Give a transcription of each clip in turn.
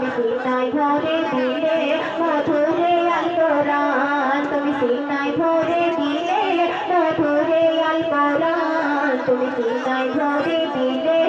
তুমি সিনাই ভরে দিলে মধুরে আল কোরআন তুমি সিনাই ভরে দিলে মধুরে আল তুমি সিনাই ভরে দিলে?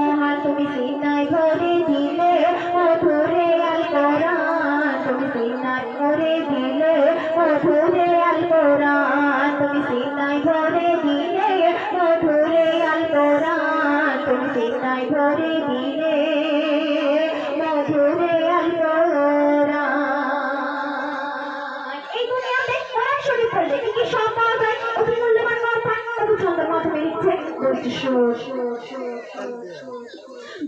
সমহান তুমি সিনাই ভরে দিলে মধুরে আল কোরআন তুমি সিনাই ভরে দিলে মধুরে আল কোরআন তুমি সিনাই ভরে দিলে মধুরে আল কোরআন তুমি সিনাই ভরে দিলে মধুরে আল কোরআন এই দুনিয়াতে কোরআন শরীফ পড়লে কি কি পাওয়া যায় অতি মূল্যবান কথা অতি সুন্দর মাধ্যমে লিখছে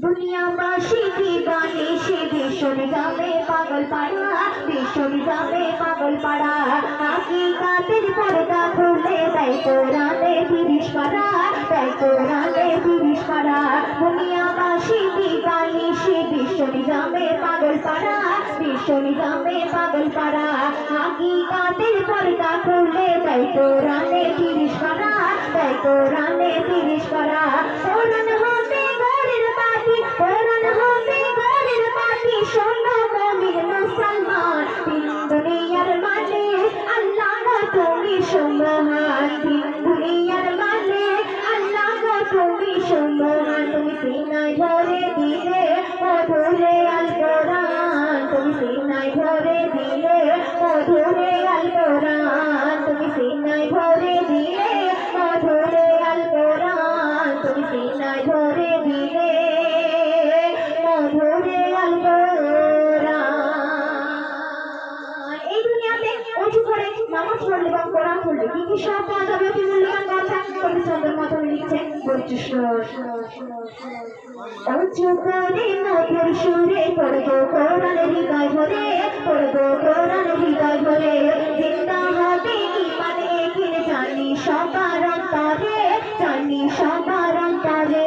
দুনিয়াবাসী দিবানি সে ভীষণ যাবে পাগল পাড়া ভীষণ যাবে পাগল পাড়া হাকিকাতের পর্দা খুলে দেয় কোরআনে তিরিশ পাড়া দেয় কোরআনে তিরিশ পাড়া দুনিয়াবাসী দিবানি সে ভীষণ যাবে পাগল পাড়া ভীষণ যাবে পাগল পাড়া হাকিকাতের পর্দা খুলে দেয় কোরআনে তিরিশ পাড়া দেয় কোরআনে তিরিশ পাড়া কোরআন তিন দুনিয়ার মালিক আল্লাহ তুমি সুমহান তুমি সিনাই ভরে দিলে মধুরে আল কোরআন তুমি সিনাই ভরে দিলে মধুরে আল কোরআন তুমি সিনাই ভরে দিলে মধুরে আল কোরআন তুমি সিনাই ভরে নামাজ পড়লে বা কোরআন পড়লে কি কি সব পাওয়া যাবে অতি মূল্যবান কথা? কবিচন্দ্রের মতো লিখছে বলছি উঁচু মধুর সুরে পড়ব কোরআন হৃদয় ভরে, পড়ব কোরআন হৃদয় ভরে। জিন্দা হবে ইমানে এগিয়ে জানি সবার অন্তরে জানি সবার অন্তরে।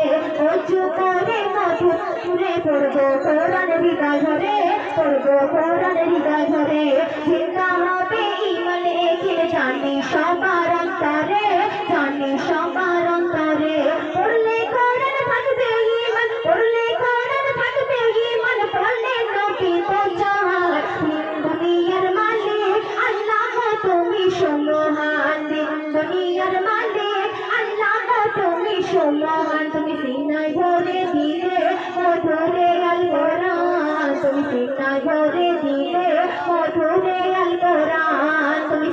উঁচু করে মধুর সুরে পড়ব কোরআন হৃদয় ভরে, পড়ব কোরআন হৃদয় ভরে। জিন্দা হবে ইমানে এগিয়ে জানি সবার অন্তরে, জানি সবার অন্তরে। পড়লে কোরআন থাকবে ইমান, পড়লে কোরআন থাকবে ইমান পড়লে নবী তো জাহান দিন দুনিয়ার মালিক, আল্লাহ তুমি সুমহান। দিন দুনিয়ার মালিক, আল্লাহ তুমি সুমহান। তুমি সিনাই ভরে দিলে, মধুরে আল কোরআন তুমি সিনাই ভরে দিলে, মধুরে আল কোরআন তুমি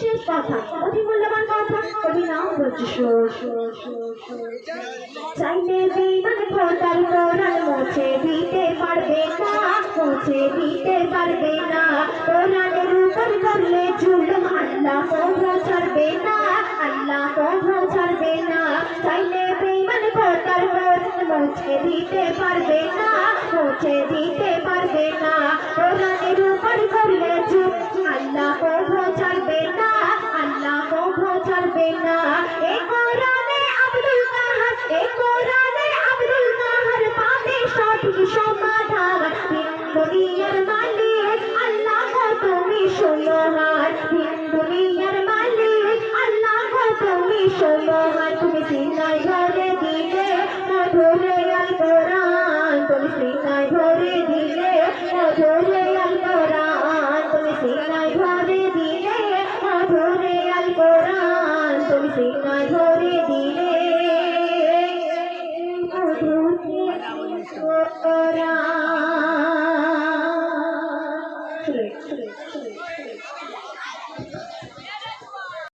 শেষ কথা অতি মূল্যবান কথা কবি নাম বলছে শোর শোর শোর শোর চাইলে বিমান খোদার কোরআন মুছে দিতে পারবে না মুছে দিতে পারবে না। কোরআনের উপর করলে জুলুম আল্লাহ কখনো ছাড়বে না, আল্লাহ কখনো ছাড়বে না। চাইলে বিমান খোদার কোরআন মুছে দিতে পারবে না মুছে দিতে পারবে না। কোরআনের উপর সমাধান দিন দুনিয়ার মালিক আল্লাহ তুমি সুমহান দিন দুনিয়ার মালিক তুমি সুমহান Hola,